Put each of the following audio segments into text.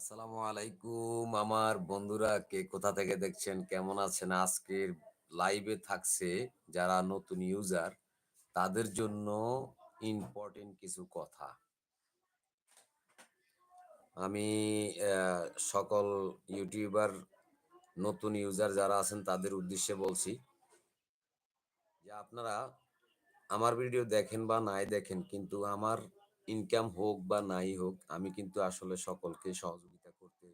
আসসালামু আলাইকুম। আমার বন্ধুরা, কে কোথা থেকে দেখছেন? কেমন আছেন? আজকের লাইভে থাকছে যারা নতুন ইউজার তাদের জন্য ইম্পর্টেন্ট কিছু কথা। আমি সকল ইউটিউবার নতুন ইউজার যারা আছেন, তাদের উদ্দেশ্যে বলছি যে আপনারা আমার ভিডিও দেখেন বা নাই দেখেন, কিন্তু আমার ইনকাম হোক বা নাই হোক, আমি কিন্তু আসলে সকলকে সহযোগিতা করতে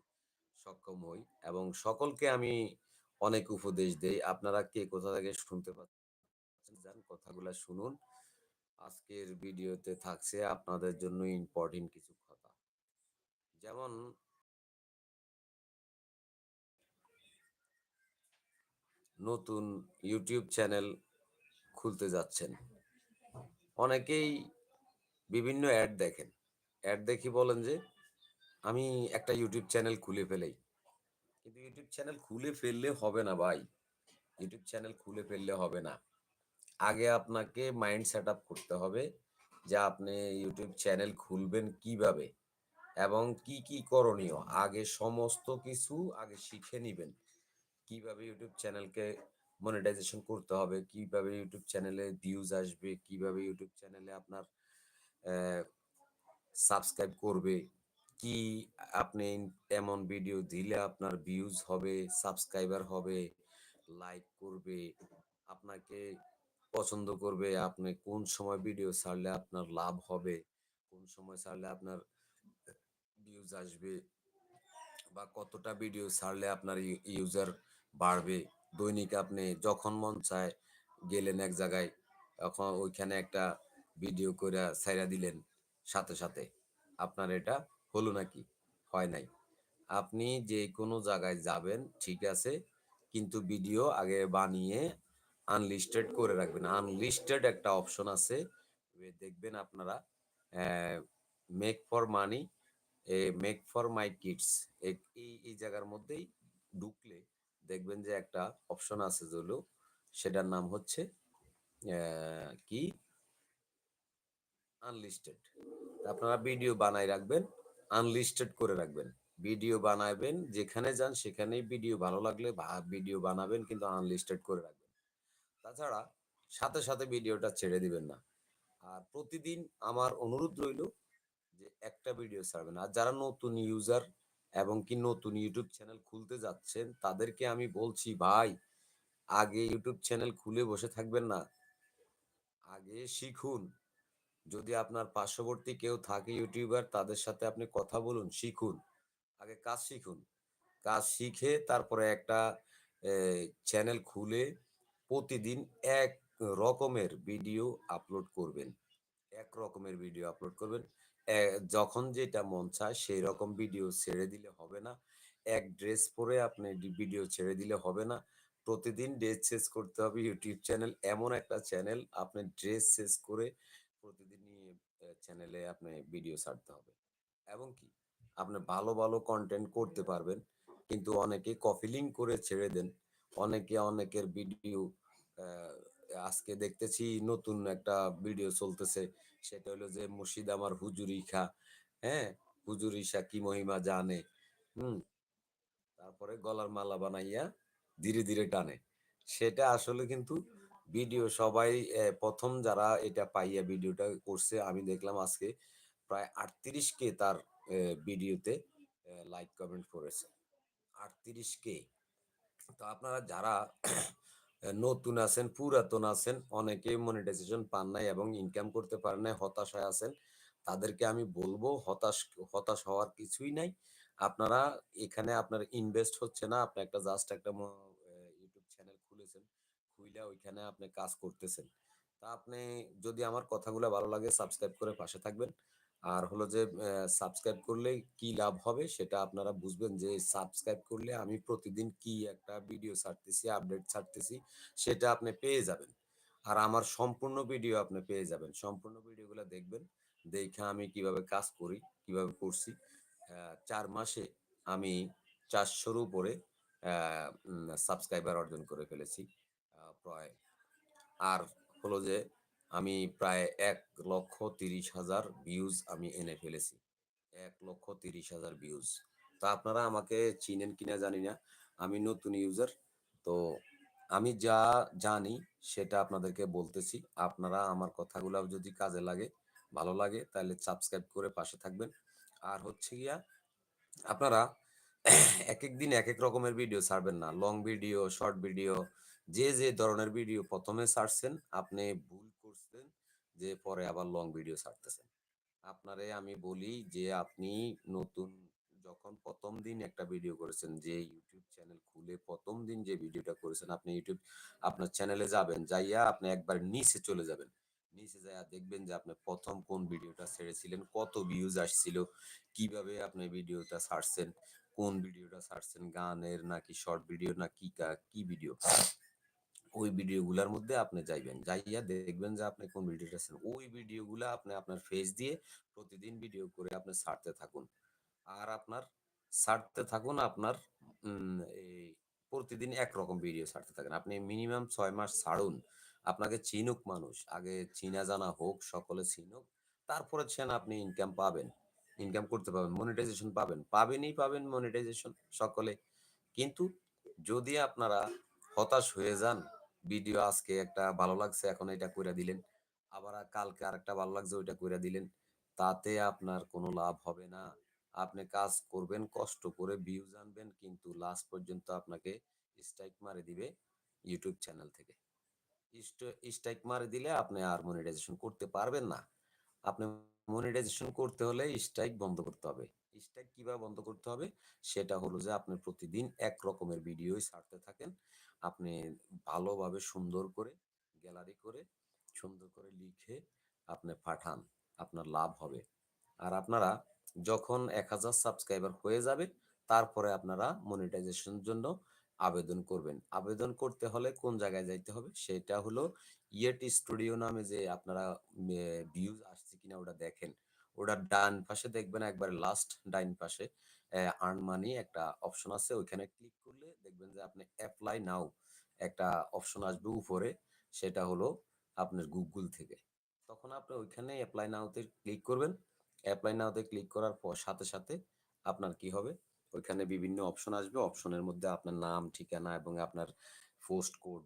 সক্ষম হই এবং সকলকে আমি অনেক উপদেশ দেই। আপনারা কে কোথা থেকে শুনতে পাচ্ছেন যান কথাগুলো শুনুন। আজকের ভিডিওতে থাকছে আপনাদের জন্য ইম্পর্টেন্ট কিছু কথা। যেমন নতুন ইউটিউব চ্যানেল খুলতে যাচ্ছেন। অনেকেই বিভিন্ন অ্যাড দেখেন। অ্যাড দেখি বলেন যে, আমি একটা ইউটিউব চ্যানেল খুলে ফেলেই। কিন্তু ইউটিউব চ্যানেল খুলে ফেললে হবে না ভাই। ইউটিউব চ্যানেল খুলে ফেললে হবে না। আগে আপনাকে মাইন্ড সেট আপ করতে হবে যে, আপনি ইউটিউব চ্যানেল খুলবেন কীভাবে এবং কি কি করণীয়? আগে সমস্ত কিছু আগে শিখে নিবেন। কীভাবে ইউটিউব চ্যানেলকে মনিটাইজেশন করতে হবে? কীভাবে ইউটিউব চ্যানেলে ভিউজ আসবে? কীভাবে ইউটিউব চ্যানেলে আপনার সাবস্ক্রাইব করবে। কি আপনি এমন ভিডিও দিলে আপনার ভিউজ হবে সাবস্ক্রাইবার হবে লাইক করবে, আপনাকে পছন্দ করবে, আপনি কোন সময় ভিডিও ছাড়লে আপনার লাভ হবে, কোন সময় ছাড়লে আপনার ভিউজ আসবে, বা কতটা ভিডিও ছাড়লে আপনার ইউজার বাড়বে। দৈনিক আপনি যখন মন চায় গেলেন এক জায়গায়, এখন ওইখানে একটা ভিডিও করে ছাইরা দিলেন সাথে সাথে। আপনার এটা হলো নাকি? হয় নাই। আপনি যে কোনো জায়গায় যাবেন, ঠিক আছে, কিন্তু ভিডিও আগে বানিয়ে আনলিস্টেড করে রাখবেন। আনলিস্টেড একটা অপশন আছে দেখবেন আপনারা make for money make for my kids এই এই জায়গার মধ্যেই ঢুকলে দেখবেন যে একটা অপশন আছে যেগুলো সেটার নাম হচ্ছে কি? আনলিস্টেড আপনারা ভিডিও বানাই রাখবেন আনলিস্টেড করে রাখবেন। ভিডিও বানাবেন, যেখানে যান সেখানেই ভিডিও ভালো লাগলে ভিডিও বানাবেন কিন্তু আনলিস্টেড করে রাখবেন। তাছাড়া সাথে সাথে ভিডিওটা ছেড়ে দিবেন না। আর প্রতিদিন আমার অনুরোধ রইল যে একটা ভিডিও ছাড়বেন। আর যারা নতুন ইউজার এবং কি নতুন ইউটিউব চ্যানেল খুলতে যাচ্ছেন, তাদেরকে আমি বলছি, ভাই, আগে ইউটিউব চ্যানেল খুলে বসে থাকবেন না। আগে শিখুন যদি আপনার পার্শ্ববর্তী কেউ থাকে ইউটিউবার, তাদের সাথে আপনি কথা বলুন, শিখুন। আগে কাজ শিখুন। কাজ শিখে তারপরে একটা চ্যানেল খুলে প্রতিদিন এক রকমের ভিডিও আপলোড করবেন। এক রকমের ভিডিও আপলোড করবেন। যখন যেটা মন চায় সেই রকম ভিডিও ছেড়ে দিলে হবে না। এক ড্রেস পরে আপনি ভিডিও ছেড়ে দিলে হবে না। প্রতিদিন ড্রেস চেঞ্জ করতে হবে। ইউটিউব চ্যানেল এমন একটা চ্যানেল, আপনি ড্রেস চেঞ্জ করে প্রতিদিনই চ্যানেলে আপনি ভিডিও ছাড়তে হবে। এবং কি? আপনি ভালো ভালো কন্টেন্ট করতে পারবেন, কিন্তু অনেকে কপি লিঙ্ক করে ছেড়ে দেন। অনেকে অনেকের ভিডিও আজকে দেখতেছি নতুন একটা ভিডিও চলতেছে। সেটা হলো যে মুর্শিদ আমার হুজুরি খা হ্যাঁ? হুজুরি শাহ কি মহিমা জানে? হুম? তারপরে গলার মালা বানাইয়া ধীরে ধীরে টানে। সেটা আসলে কিন্তু ভিডিও সবাই প্রথম যারা এটা পাইয়া ভিডিওটা করছে, আমি দেখলাম আজকে প্রায় আটত্রিশ কে তার ভিডিওতে লাইক কমেন্ট করেছে। আটত্রিশ কে তো আপনারা যারা নতুন আছেন, পুরাতন আছেন, অনেকে মনিটাইজেশন পান নাই এবং ইনকাম করতে পারেন নাই, হতাশায় আছেন, তাদেরকে আমি বলব, হতাশ হতাশ হওয়ার কিছুই নাই। আপনারা এখানে আপনার ইনভেস্ট হচ্ছে না আপনি একটা জাস্ট একটা খুইলা ওইখানে আপনি কাজ করতেছেন। তা আপনি যদি আমার কথাগুলো ভালো লাগে সাবস্ক্রাইব করে পাশে থাকবেন। আর হলো যে সাবস্ক্রাইব করলে কি লাভ হবে সেটা আপনারা বুঝবেন যে সাবস্ক্রাইব করলে আমি প্রতিদিন কি একটা ভিডিও ছাড়তেছি আপডেট ছাড়তেছি সেটা আপনি পেয়ে যাবেন। আর আমার সম্পূর্ণ ভিডিও আপনি পেয়ে যাবেন। সম্পূর্ণ ভিডিওগুলো দেখবেন, দেখে আমি কীভাবে কাজ করি, কীভাবে করছি। চার মাসে আমি চারশোর উপরে সাবস্ক্রাইবার অর্জন করে ফেলেছি। প্রায় আর হলো যে আমি প্রায় এক লক্ষ তিরিশ হাজার ভিউজ আমি এনে ফেলেছি এক লক্ষ তিরিশ হাজার ভিউজ তো আপনারা আমাকে চিনেন কিনা জানি না। আমি নতুন ইউজার। তো আমি যা জানি সেটা আপনাদেরকে বলতেছি। আপনারা আমার কথাগুলা যদি কাজে লাগে, ভালো লাগে তাহলে সাবস্ক্রাইব করে পাশে থাকবেন। আর হচ্ছে গিয়া আপনারা এক এক দিন এক এক রকমের ভিডিও ছাড়বেন না। লং ভিডিও, শর্ট ভিডিও যে, যে ধরনের ভিডিও প্রথমে ছাড়ছেন আপনি ভুল করছেন যে পরে আবার লং ভিডিও ছাড়তেছেন। আপনারে আমি বলি যে আপনি নতুন যখন প্রথম দিন একটা ভিডিও করেছেন যে ইউটিউব চ্যানেল খুলে প্রথম দিন যে ভিডিওটা করেছেন আপনি ইউটিউব আপনার চ্যানেলে যাবেন। যাইয়া আপনি একবার নিচে চলে যাবেন। নিচে যাইয়া দেখবেন যে আপনি প্রথম কোন ভিডিওটা ছেড়েছিলেন, কত ভিউজ আসছিল, কীভাবে আপনি ভিডিওটা ছাড়ছেন, কোন ভিডিওটা ছাড়ছেন গানের নাকি শর্ট ভিডিও না কি কা ভিডিও। ওই ভিডিওগুলোর মধ্যে আপনি যাইবেন। যাইয়া দেখবেন যে আপনি কোন ভিডিওটা ছেড়েছেন। ওই ভিডিওগুলো আপনি আপনার ফেস দিয়ে প্রতিদিন ভিডিও করে আপনি ছাড়তে থাকুন। আর আপনার ছাড়তে থাকুন আপনার এই প্রতিদিন একরকম ভিডিও ছাড়তে থাকেন। আপনি মিনিমাম ৬ মাস ছাড়ুন। আপনাকে চিনুক মানুষ। আগে চিনা জানা হোক, সকলে চিনুক। তারপরে সেন আপনি ইনকাম পাবেন। ইনকাম করতে পারবেন। মনিটাইজেশন পাবেন। পাবেনই পাবেন মনিটাইজেশন সকলে। কিন্তু যদি আপনারা হতাশ হয়ে যান, ভিডিও আজকে একটা ভালো লাগছে এখন এটা করে দিলেন। আবার কালকে আরেকটা ভালো লাগছে ওইটা করে দিলেন। তাতে আপনার কোনো লাভ হবে না। আপনি কাজ করবেন, কষ্ট করে ভিউজ আনবেন কিন্তু লাস্ট পর্যন্ত আপনাকে স্ট্রাইক মারে দিবে ইউটিউব চ্যানেল থেকে। স্ট্রাইক মারে দিলে আপনি আর মনিটাইজেশন করতে পারবেন না। আপনি মনিটাইজেশন করতে হলে স্ট্রাইক বন্ধ করতে হবে। স্ট্রাইক কীভাবে বন্ধ করতে হবে? সেটা হলো যে আপনি প্রতিদিন এক রকমের ভিডিওই ছাড়তে থাকেন। আপনি ভালোভাবে সুন্দর করে গ্যালারি করে, সুন্দর করে লিখে আপনি পাঠান। আপনার লাভ হবে। আর আপনারা যখন ১০০০ সাবস্ক্রাইবার হয়ে যাবে, তারপরে আপনারা মনিটাইজেশনের জন্য আবেদন করবেন। আবেদন করতে হলে কোন জায়গায় যাইতে হবে? সেটা হলো ইয়েটি স্টুডিও নামে যে আপনারা ভিউজ আসছে কিনা ওটা দেখেন। ওটা ডান পাশে দেখবেন একবারে লাস্ট ডাইন পাশে আর্ন মানি একটা অপশন আছে। ওইখানে ক্লিক করলে দেখবেন যে আপনি অ্যাপ্লাই নাও একটা অপশন আসবে উপরে। সেটা হলো আপনার গুগল থেকে। তখন আপনি ওইখানে অ্যাপ্লাই নাওতে ক্লিক করবেন। অ্যাপ্লাই নাওতে ক্লিক করার পর সাথে, সাথে আপনার কি হবে? ওইখানে বিভিন্ন অপশন আসবে। অপশনের মধ্যে আপনার নাম, ঠিকানা এবং আপনার পোস্ট কোড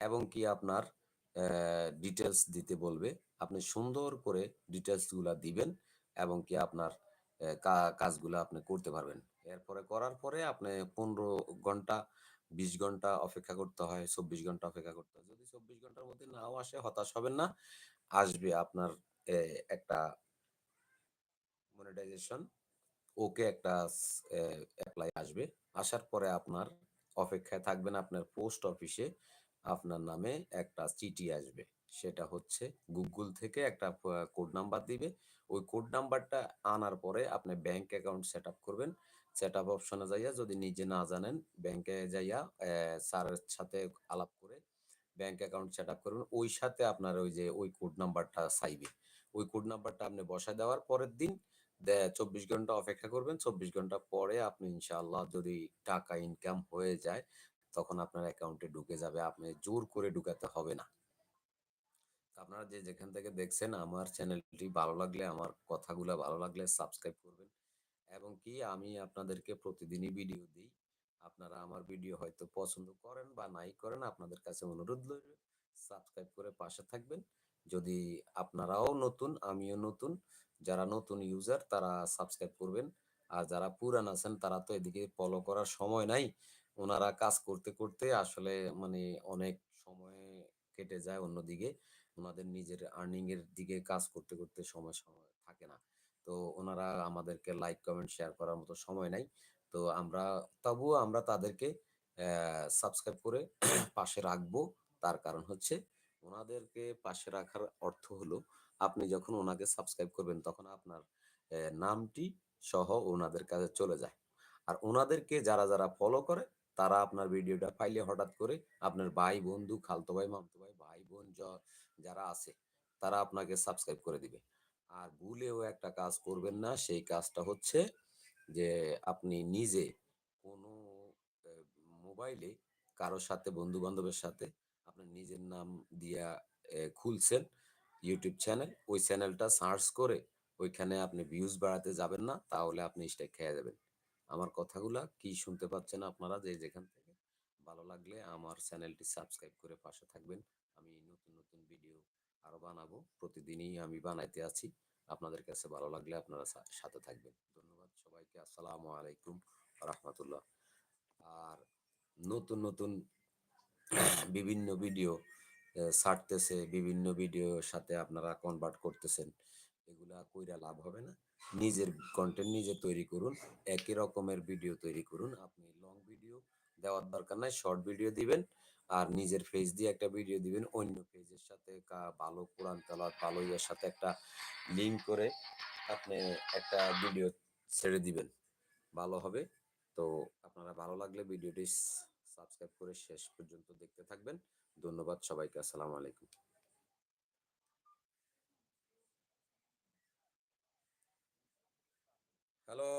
এবং কি আপনার ডিটেলস দিতে বলবে। আপনি সুন্দর করে ডিটেইলসগুলা দিবেন এবং কি আপনার কাজগুলা আপনি করতে পারবেন। এরপরে করার পরে আপনি ১৫ ঘণ্টা, ২০ ঘণ্টা অপেক্ষা করতে হয়, ২৪ ঘণ্টা অপেক্ষা করতে হয়। যদি ২৪ ঘণ্টার মধ্যে নাও আসে হতাশ হবেন না। আসবে আপনার একটা মনিটাইজেশন ওকে একটা অ্যাপ্লাই আসবে। আসার পরে আপনার অপেক্ষায় থাকবেন আপনার পোস্ট অফিসে আপনার নামে একটা চিঠি আসবে। সেটা হচ্ছে গুগল থেকে একটা কোড নাম্বার দিবে। ওই কোড নাম্বারটা আনার পরে আপনি ব্যাংক অ্যাকাউন্ট সেটআপ করবেন। সেট আপ অপশনে যাইয়া যদি নিজে না জানেন ব্যাংকে যাইয়া স্যারের সাথে আলাপ করে ব্যাংক অ্যাকাউন্ট সেটআপ করবেন। ওই সাথে আপনার ওই যে ওই কোড নাম্বারটা চাইবে। ওই কোড নাম্বারটা আপনি বসায় দেওয়ার পরের দিন চব্বিশ ঘণ্টা অপেক্ষা করবেন। ২৪ ঘণ্টা পরে আপনি ইনশাআল্লাহ যদি টাকা ইনকাম হয়ে যায়, তখন আপনার অ্যাকাউন্টে ঢুকে যাবে। আপনি জোর করে ঢুকাতে হবে না। আপনারা যে যেখান থেকে দেখছেন আমার চ্যানেলটি ভালো লাগলে, আমার কথাগুলা ভালো লাগলে সাবস্ক্রাইব করবেন এবং কি আমি আপনাদেরকে প্রতিদিনই ভিডিও দিই আপনারা আমার ভিডিও হয়তো পছন্দ করেন বা নাই করেন, আপনাদের কাছে অনুরোধ রইল সাবস্ক্রাইব করে পাশে থাকবেন। যদি আপনারাও নতুন, আমিও নতুন, যারা নতুন ইউজার তারা সাবস্ক্রাইব করবেন। আর যারা পুরান আছেন তারা তো এদিকে ফলো করার সময় নাই। ওনারা কাজ করতে, করতে আসলে মানে অনেক সময় কেটে যায় অন্যদিকে। উনাদের নিজের আর্নিং এর দিকে কাজ করতে, করতে সময়, সময় থাকে না। তো ওনারা আমাদেরকে লাইক, কমেন্ট, শেয়ার করার মতো সময় নাই। তো আমরা তবুও আমরা তাদেরকে সাবস্ক্রাইব করে পাশে রাখব। তার কারণ হচ্ছে ওনাদেরকে পাশে রাখার অর্থ হলো আপনি যখন ওনাকে সাবস্ক্রাইব করবেন তখন আপনার নামটি সহ ওনাদের কাছে চলে যায়। আর ওনাদেরকে যারা, যারা ফলো করে তারা আপনার ভিডিওটা পাইলে হঠাৎ করে আপনার ভাই, বন্ধু, খালতো ভাই, মামাতো ভাই, ভাই-বোন য যারা আছে, তারা আপনাকে সাবস্ক্রাইব করে দিবে। আর ভুলেও একটা কাজ করবেন না। সেই কাজটা হচ্ছে যে আপনি নিজে কোনো মোবাইলে কারোর সাথে, বন্ধু-বান্ধবের সাথে আপনার নিজের নাম দিয়া খুলছেন ইউটিউব চ্যানেল। ওই চ্যানেলটা সার্চ করে ওইখানে আপনি ভিউজ বাড়াতে যাবেন না। তাহলে আপনি স্ট্রাইক খেয়ে যাবেন। আমার কথাগুলা কি শুনতে পাচ্ছেন আপনারা যে যেখান থেকে ভালো লাগলে আমার চ্যানেলটি সাবস্ক্রাইব করে পাশে থাকবেন। আমি নতুন নতুন ভিডিও আরও বানাবো। প্রতিদিনই আমি বানাইতে আছি। আপনাদের কাছে ভালো লাগলে আপনারা সাথে থাকবেন। ধন্যবাদ সবাইকে। আসসালামু আলাইকুম রহমতুল্লাহ। আর নতুন নতুন বিভিন্ন ভিডিও ছাড়তেছে, বিভিন্ন ভিডিওর সাথে আপনারা কনভার্ট করতেছেন, এগুলা কইরা লাভ হবে না। নিজের কন্টেন্ট নিজে তৈরি করুন, একই রকমের ভিডিও তৈরি করুন। আপনি লং ভিডিও দেওয়ার দরকার নাই শর্ট ভিডিও দিবেন আর নিজের ফেজ দিয়ে একটা ভিডিও দিবেন, অন্য পেজের সাথে ভালো কোরআন তালাত ভালো ইয়ের সাথে একটা লিঙ্ক করে আপনি একটা ভিডিও ছেড়ে দিবেন। ভালো হবে। তো আপনারা ভালো লাগলে ভিডিওটি সাবস্ক্রাইব করে শেষ পর্যন্ত দেখতে থাকবেন। ধন্যবাদ সবাইকে, আসসালামু আলাইকুম। হ্যালো